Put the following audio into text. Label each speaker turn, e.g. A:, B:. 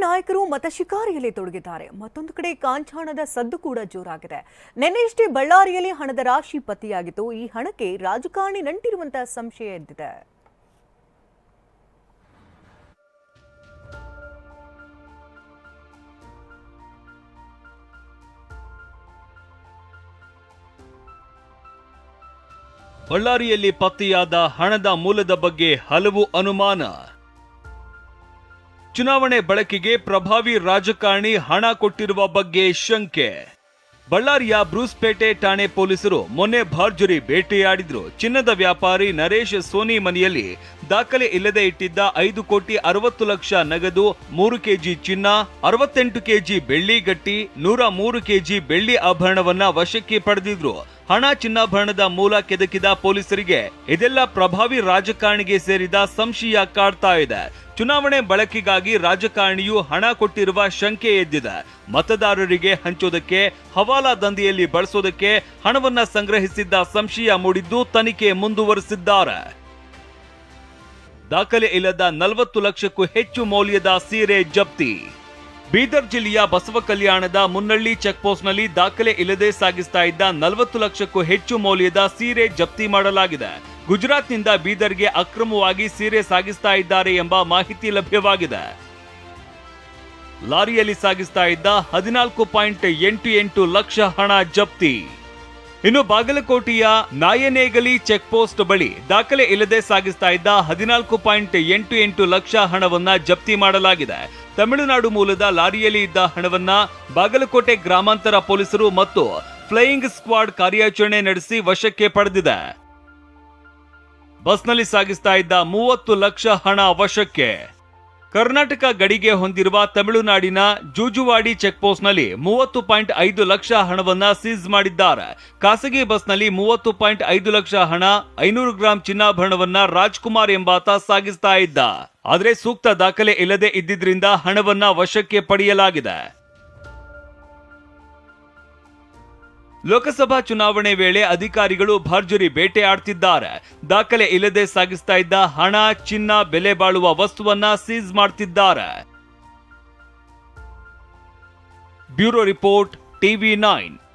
A: ನಾಯಕರು ಮತ ಶಿಕಾರಿಯಲ್ಲಿ ತೊಡಗಿದ್ದಾರೆ. ಮತ್ತೊಂದು ಕಡೆ ಕಾಂಚಾಣದ ಸದ್ದು ಕೂಡ ಜೋರಾಗಿದೆ. ನಿನ್ನೆಯಷ್ಟೇ ಬಳ್ಳಾರಿಯಲ್ಲಿ ಹಣದ ರಾಶಿ ಪತ್ತೆಯಾಗಿತ್ತು. ಈ ಹಣಕ್ಕೆ ರಾಜಕಾರಣಿ ನಂಟಿರುವಂತಹ ಸಂಶಯ ಎದ್ದಿದೆ.
B: ಬಳ್ಳಾರಿಯಲ್ಲಿ ಪತ್ತೆಯಾದ ಹಣದ ಮೂಲದ ಬಗ್ಗೆ ಹಲವು ಅನುಮಾನ. ಚುನಾವಣೆ ಬಳಕೆಗೆ ಪ್ರಭಾವಿ ರಾಜಕಾರಣಿ ಹಣ ಕೊಟ್ಟಿರುವ ಬಗ್ಗೆ ಶಂಕೆ. ಬಳ್ಳಾರಿಯ ಬ್ರೂಸ್ಪೇಟೆ ಠಾಣೆ ಪೊಲೀಸರು ಮೊನ್ನೆ ಭರ್ಜರಿ ಬೇಟೆಯಾಡಿದ್ರು. ಚಿನ್ನದ ವ್ಯಾಪಾರಿ ನರೇಶ್ ಸೋನಿ ಮನೆಯಲ್ಲಿ ದಾಖಲೆ ಇಲ್ಲದೆ ಇಟ್ಟಿದ್ದ ಐದು ಕೋಟಿ ಅರವತ್ತು ಲಕ್ಷ ನಗದು ಮೂರು ಕೆಜಿ ಚಿನ್ನ, ಅರವತ್ತೆಂಟು ಕೆಜಿ ಬೆಳ್ಳಿ ಗಟ್ಟಿ, ನೂರ ಮೂರು ಕೆಜಿ ಬೆಳ್ಳಿ ಆಭರಣವನ್ನ ವಶಕ್ಕೆ ಪಡೆದಿದ್ರು. ಹಣ ಚಿನ್ನಾಭರಣದ ಮೂಲ ಕೆದಕಿದ ಪೊಲೀಸರಿಗೆ ಇದೆಲ್ಲ ಪ್ರಭಾವಿ ರಾಜಕಾರಣಿಗೆ ಸೇರಿದ ಸಂಶಯ ಕಾಡ್ತಾ ಇದೆ. ಚುನಾವಣೆ ಬಳಕೆಗಾಗಿ ರಾಜಕಾರಣಿಯು ಹಣ ಕೊಟ್ಟಿರುವ ಶಂಕೆ ಎದ್ದಿದೆ. ಮತದಾರರಿಗೆ ಹಂಚೋದಕ್ಕೆ, ಹವಾಲಾ ದಂಧೆಯಲ್ಲಿ ಬಳಸೋದಕ್ಕೆ ಹಣವನ್ನ ಸಂಗ್ರಹಿಸಿದ್ದ ಸಂಶಯ ಮೂಡಿದ್ದು ತನಿಖೆ ಮುಂದುವರೆಸಿದ್ದಾರೆ. ದಾಖಲೆ ಇಲ್ಲದ ನಲವತ್ತು ಲಕ್ಷಕ್ಕೂ ಹೆಚ್ಚು ಮೌಲ್ಯದ ಸೀರೆ ಜಪ್ತಿ. ಬೀದರ್ ಜಿಲ್ಲೆಯ ಬಸವ ಕಲ್ಯಾಣದ ಮುನ್ನಳ್ಳಿ ಚೆಕ್ಪೋಸ್ಟ್ನಲ್ಲಿ ದಾಖಲೆ ಇಲ್ಲದೆ ಸಾಗಿಸ್ತಾ ಇದ್ದ ನಲವತ್ತು ಲಕ್ಷಕ್ಕೂ ಹೆಚ್ಚು ಮೌಲ್ಯದ ಸೀರೆ ಜಪ್ತಿ ಮಾಡಲಾಗಿದೆ. ಗುಜರಾತ್ನಿಂದ ಬೀದರ್ಗೆ ಅಕ್ರಮವಾಗಿ ಸೀರೆ ಸಾಗಿಸ್ತಾ ಇದ್ದಾರೆ ಎಂಬ ಮಾಹಿತಿ ಲಭ್ಯವಾಗಿದೆ. ಲಾರಿಯಲ್ಲಿ ಸಾಗಿಸ್ತಾ ಇದ್ದ ಹದಿನಾಲ್ಕು ಪಾಯಿಂಟ್ ಎಂಟು ಎಂಟು ಲಕ್ಷ ಹಣ ಜಪ್ತಿ. ಇನ್ನು ಬಾಗಲಕೋಟೆಯ ನಾಯನೇಗಲಿ ಚೆಕ್ ಪೋಸ್ಟ್ ಬಳಿ ದಾಖಲೆ ಇಲ್ಲದೆ ಸಾಗಿಸ್ತಾ ಇದ್ದ ಹದಿನಾಲ್ಕು ಪಾಯಿಂಟ್ ಎಂಟು ಎಂಟು ಲಕ್ಷ ಹಣವನ್ನ ಜಪ್ತಿ ಮಾಡಲಾಗಿದೆ. ತಮಿಳುನಾಡು ಮೂಲದ ಲಾರಿಯಲ್ಲಿ ಇದ್ದ ಹಣವನ್ನ ಬಾಗಲಕೋಟೆ ಗ್ರಾಮಾಂತರ ಪೊಲೀಸರು ಮತ್ತು ಫ್ಲೈಯಿಂಗ್ ಸ್ಕ್ವಾಡ್ ಕಾರ್ಯಾಚರಣೆ ನಡೆಸಿ ವಶಕ್ಕೆ ಪಡೆದಿದೆ. ಬಸ್ನಲ್ಲಿ ಸಾಗಿಸ್ತಾ ಇದ್ದ ಮೂವತ್ತು ಲಕ್ಷ ಹಣ ವಶಕ್ಕೆ. ಕರ್ನಾಟಕ ಗಡಿಗೆ ಹೊಂದಿರುವ ತಮಿಳುನಾಡಿನ ಜೂಜುವಾಡಿ ಚೆಕ್ಪೋಸ್ಟ್ನಲ್ಲಿ ಮೂವತ್ತು ಪಾಯಿಂಟ್ ಐದು ಲಕ್ಷ ಹಣವನ್ನ ಸೀಸ್ ಮಾಡಿದ್ದಾರೆ. ಖಾಸಗಿ ಬಸ್ನಲ್ಲಿ ಮೂವತ್ತು ಪಾಯಿಂಟ್ ಐದು ಲಕ್ಷ ಹಣ, ಐನೂರು ಗ್ರಾಂ ಚಿನ್ನಾಭರಣವನ್ನ ರಾಜ್ಕುಮಾರ್ ಎಂಬಾತ ಸಾಗಿಸ್ತಾ ಇದ್ದ. ಆದರೆ ಸೂಕ್ತ ದಾಖಲೆ ಇಲ್ಲದೆ ಇದ್ದಿದ್ರಿಂದ ಹಣವನ್ನ ವಶಕ್ಕೆ ಪಡೆಯಲಾಗಿದೆ. ಲೋಕಸಭಾ ಚುನಾವಣೆ ವೇಳೆ ಅಧಿಕಾರಿಗಳು ಭರ್ಜರಿ ಬೇಟೆ ಆಡ್ತಿದ್ದಾರೆ ದಾಖಲೆ ಇಲ್ಲದೆ ಸಾಗಿಸ್ತಾ ಇದ್ದ ಹಣ, ಚಿನ್ನ, ಬೆಲೆ ಬಾಳುವ ವಸ್ತುವನ್ನ ಸೀಸ್ ಮಾಡ್ತಿದ್ದಾರೆ. Bureau report, TV nine.